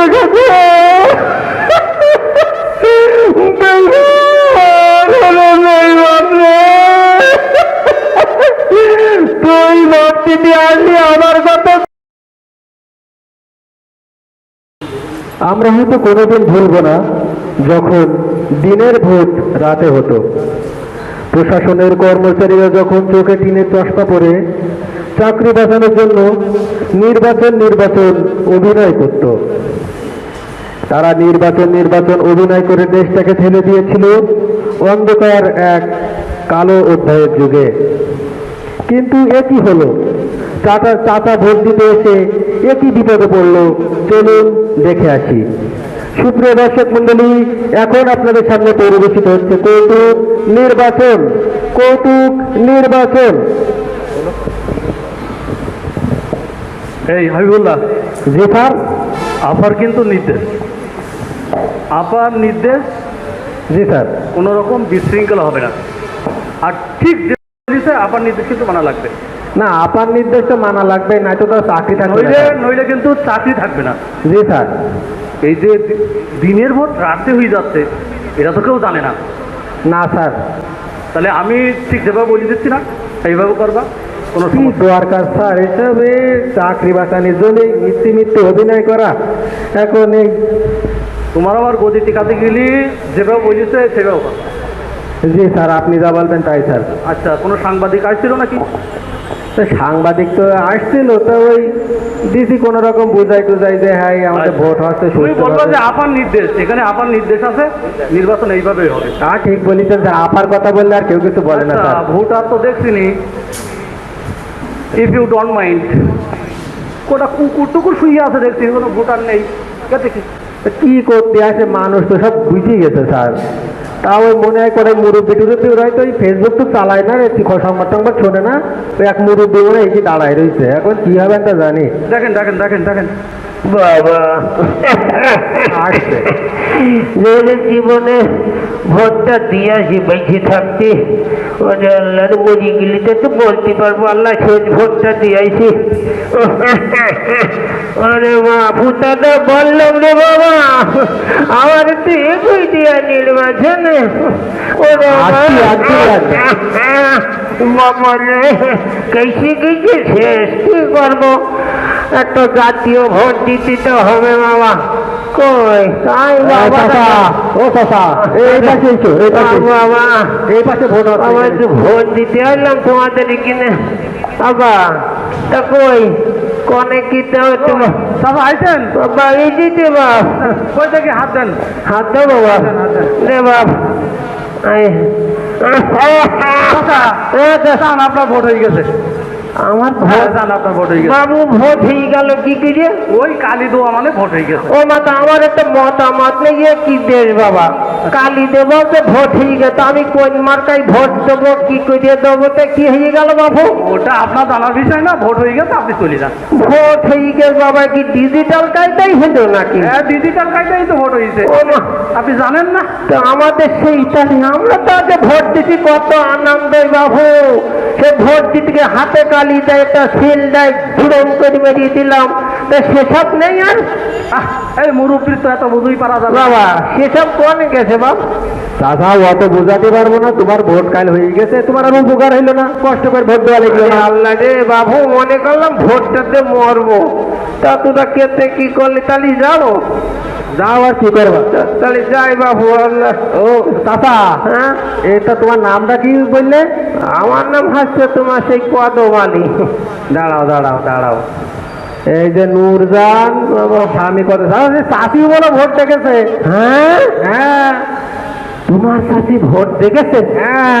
দেখেছে তুই ভর্তিতে আসলি আমার কথা আমরা হয়তো কোনোদিন ভুলব না, যখন দিনের ভোট রাতে হতো। প্রশাসনের কর্মচারীরা যখন চোখে টিনের চশমা পরে চাকরি বাঁচানোর জন্য নির্বাচন নির্বাচন অভিনয় করত। তারা নির্বাচন নির্বাচন অভিনয় করে দেশটাকে ঠেলে দিয়েছিল অন্ধকার এক কালো অধ্যায়ের যুগে। কিন্তু একই হলো? চাচা চাচা ভোট দিতে এসে একই বিপদে পড়ল? চলুন দেখে আসি। সুপ্রিয় দর্শক মন্ডলী এখন আপনাদের সামনে পরিবেশিত হচ্ছে কৌতুক নির্বাচন কৌতুক নির্বাচন। এই হাবিবুল্লাহ জি স্যার। আপার কিন্তু নির্দেশ। আপার নির্দেশ? জি স্যার। কোনো রকম বিশৃঙ্খলা হবে না। আর ঠিক যে আপার নির্দেশ কিন্তু মানা লাগবে। না আপার নির্দেশ তো মানা লাগবে না তো চাকরি থাকবে নইলে নইলে কিন্তু চাকরি থাকবে না। জি স্যার। এই যে দিনের ভোট রাতে হয়ে যাচ্ছে এটা তো কেউ জানে না। না স্যার। তাহলে আমি ঠিক যেভাবে বলে দিচ্ছি না এইভাবে করবা? কোনো দরকার স্যার? এসবে চাকরি বাঁচানোর জন্য মিথ্যে মিথ্যে অভিনয় করা এখন তোমার আমার গদি টিকাতে গেলি যেভাবে বলেছে সেভাবে জি স্যার আপনি যা বলবেন তাই স্যার। আচ্ছা কোনো সাংবাদিক আসছিল নাকি? সাংবাদিক তো আসছিল তো ওই দিদি কোন রকম বুঝাই টুজাই যে হ্যাঁ আমাদের ভোট হচ্ছে আচ্ছা। তুমি বলব যে আপার নির্দেশ এখানে আপার নির্দেশ আছে নির্বাচন এইভাবেই হবে। তা ঠিক বলেছেন স্যার আপার কথা বললে আর কেউ কিছু বলে না আচ্ছা, স্যার ভোটার তো দেখছিনি। ইফ ইউ ডোন্ট মাইন্ড কোটা কুকুর টুকুর শুয়ে আছে দেখছি কোনো ভোটার নেই। কে দেখি? কি করতে আসে মানুষ তো সব বুঝে গেছে স্যার। তাও ওই মনে হয় করে মুরব্বী টুরব্বি ওরা হয়তো ওই ফেসবুক তো চালায় না রে সংবাদ টংবাদ শোনে না ওই এক মুরব্বী মনে হয় এসে দাঁড়ায় রয়েছে। এখন কি হবে তা জানি। দেখেন দেখেন দেখেন দেখেন। বাবা। আসছে। জীবনে ভোটটা দিয়ে আসি বেঁচে থাকতে। ওরে আল্লাহর মরি গেলি তো তো বলতে পারব আল্লাহ শেষ ভোটটা দিয়ে আইছি আরে মা ভূতাটা বললাম রে বাবা আমার তো এগুই দিয়া নির্বাচনে ওরে। বাবা। রে কেসে কেসে শেষ কি করব? একটা জাতীয় ভোট দিতে তো হবে বাবা। কই? তাই বাবা। ও চাচা, এই পাশে এসো, এই পাশে বাবা এই পাশে ভোট আমার ভোট দিতে আসলাম তোমাদের এখানে বাবা কই? কনে কি তো তারপর আইছেন? বাবা এই দিতে বাপ। কই থেকে হাত দেন? হাত দাও বাবা। রে বাপ। চান আপনার ভোট হয়ে গেছে। আমার হ্যাঁ, ভোট হয়ে গেছে। বাবু ভোট হয়ে গেল কি করে ওই কালী দোয়া মানে ভোট হয়ে গেছে। ও মাতা আমার একটা মতামত নেই কি দেশ বাবা? কালী দেব তো ভোট হয়ে গেছে আমি কোন মার্কায় ভোট দেবো কি করে দেবো তো কি হয়ে গেল বাবু? ওটা আপনার জানার বিষয় না ভোট হয়ে গেছে আপনি চলে যান। ভোট হয়ে গেছে বাবা কি ডিজিটাল কায়দাই হলো নাকি? হ্যাঁ ডিজিটাল কাজটাই তো ভোট হয়েছে আপনি জানেন না? তো আমাদের সেই ইতালি আমরা তো আগে ভোট দিতে কত আনন্দ বাবু। সে ভোট দিতে হাতে কালি দেয় একটা সিল দেয় ধুরম করে মেরিয়ে দিলাম। তো সেসব নেই আর। এই মুরব্বীর তো এত বুঝুই পারা যাবে। বাবা সেসব কোনে গেছে বাবা চাচা অত বোঝাতে পারব না তোমার ভোট কাল হয়ে গেছে তোমার আর উপকার হইল না কষ্ট করে ভোট দেওয়া লাগল না। আল্লাহ রে বাবু মনে করলাম ভোটটাতে মরবো। তা তোরা কেতে কি করলে তাহলে যাব যাও আর কি করবা? তাহলে যাই বাবু আল্লাহ। ও চাচা হ্যাঁ? এটা তোমার নামটা কি বললে? আমার নাম হাসছে তোমার সেই কদম আলী দাঁড়াও দাঁড়াও দাঁড়াও। এই যে নূরজান স্বামী কত চাষি বলো ভোট দেখেছে হ্যাঁ? হ্যাঁ। তোমার সাথে ভোট দেখেছে হ্যাঁ।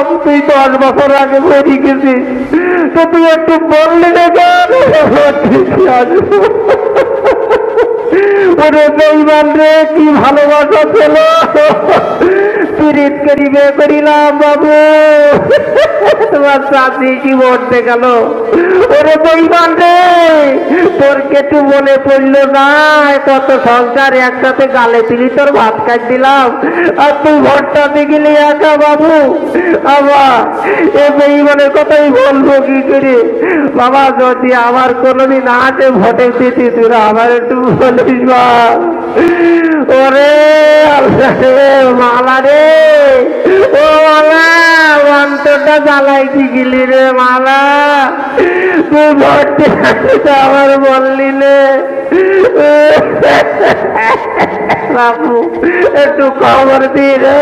দিলাম তুই দশ বছর আগে বেরিয়ে গেছিস তো তুই একটু বললি না ওরে বেইমান রে, কি ভালোবাসা ছিল। করি করিলাম, বাবু। তোমার ওরে রে, তোর কেটু মনে পড়ল না, কত সংসার একসাথে গালে তুলি তোর ভাত খাই দিলাম। আর তুই দিয়ে গেলি একা, বাবু। আবার এ বেইমানের কথাই বলব কি করে? বাবা, যদি আমার কোনোদিন আসে ভোটে দিতি তোরা আমার একটু বলিস বা ওরে আল্লাহ রে, মালা রে। ও মালা অন্তরটা জ্বালাই গেলি রে মালা তুই ভর্তি আমার বললি নে বাপু একটু খবর দি রে।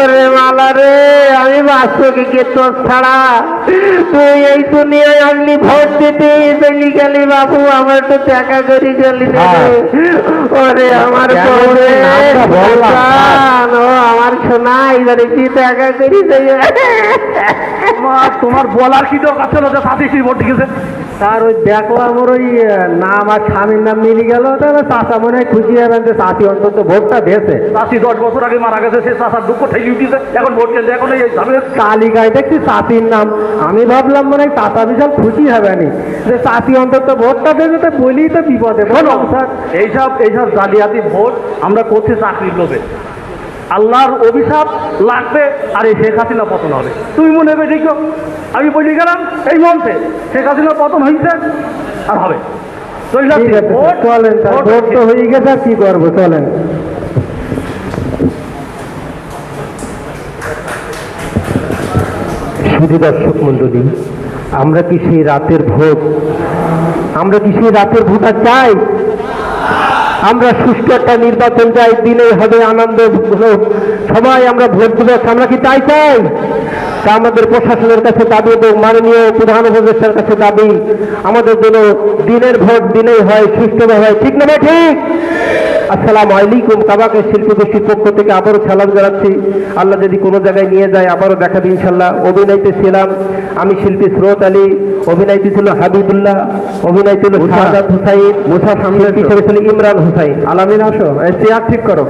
ওরে মালা রে আমি বাস্তবে কে তোর ছাড়া। তুই এই দুনিয়ায় আসলি ভোট দিতে গেলি বাবু আমার তো দেখা করি গেলি রে। ওরে আমার বউরে, ও আমার সোনা এবারে কি দেখা করি তোমার বলার কি দরকার ছিল যে সাথে সেই ভোট দিয়েছে? তার ওই দেখলাম আমার ওই নাম আর স্বামীর নাম মিলে গেল তাহলে চাষা মনে হয় খুশি হবেন যে চাষি অন্তত ভোটটা দিয়েছে। চাষি দশ বছর আগে মারা গেছে সে চাষার দুঃখ ঠেলে উঠিছে এখন ভোট কেন্দ্রে এখন এই তালিকায় দেখছি চাষির নাম আমি ভাবলাম মনে হয় চাষা বিশাল খুশি হবে নি যে চাষি অন্তত ভোটটা দেবে তো বলি তো বিপদে বলো স্যার। এইসব এইসব জালিয়াতি ভোট আমরা করছি চাকরির লোভে? আল্লাহর অভিশাপ লাগবে আর এই শেখ হাসিনা পতন হবে। তুমি মনে হবে দেখো আমি বলি গেলাম এই মঞ্চে শেখ হাসিনা পতন হয়েছে আর হবে। ভোট- চলেন ভোট ভোট তো হয়ে গেছে কি করব? চলেন। শুধু দর্শক মন্ডলী আমরা কি সেই রাতের ভোট? আমরা কি সেই রাতের ভোটার চাই? আমরা সুষ্ঠু একটা নির্বাচন চাই দিনে হবে আনন্দ। সবাই আমরা ভোট দেবো আমরা কি তাই চাই তা আমাদের প্রশাসনের কাছে দাবি এবং মাননীয় প্রধান উপদেষ্টার কাছে দাবি আমাদের জন্য দিনের ভোট দিনেই হয় সুষ্ঠুভাবে হয়। ঠিক না ভাই ঠিক? আসসালামু আলাইকুম কাবাকের শিল্প গোষ্ঠীর পক্ষ থেকে আবারও সালাম জানাচ্ছি। আল্লাহ যদি কোনো জায়গায় নিয়ে যায় আবারও দেখা দিন ইনশাল্লাহ অভিনয়তে ছিলাম আমি শিল্পী স্রোত আলী অভিনয়টি ছিল হাবিবুল্লাহ অভিনয় ছিল হুসাইন মুসা সামনে হিসেবে ছিল ইমরান হুসাইন। আলামিন আসো চেয়ার ঠিক করো।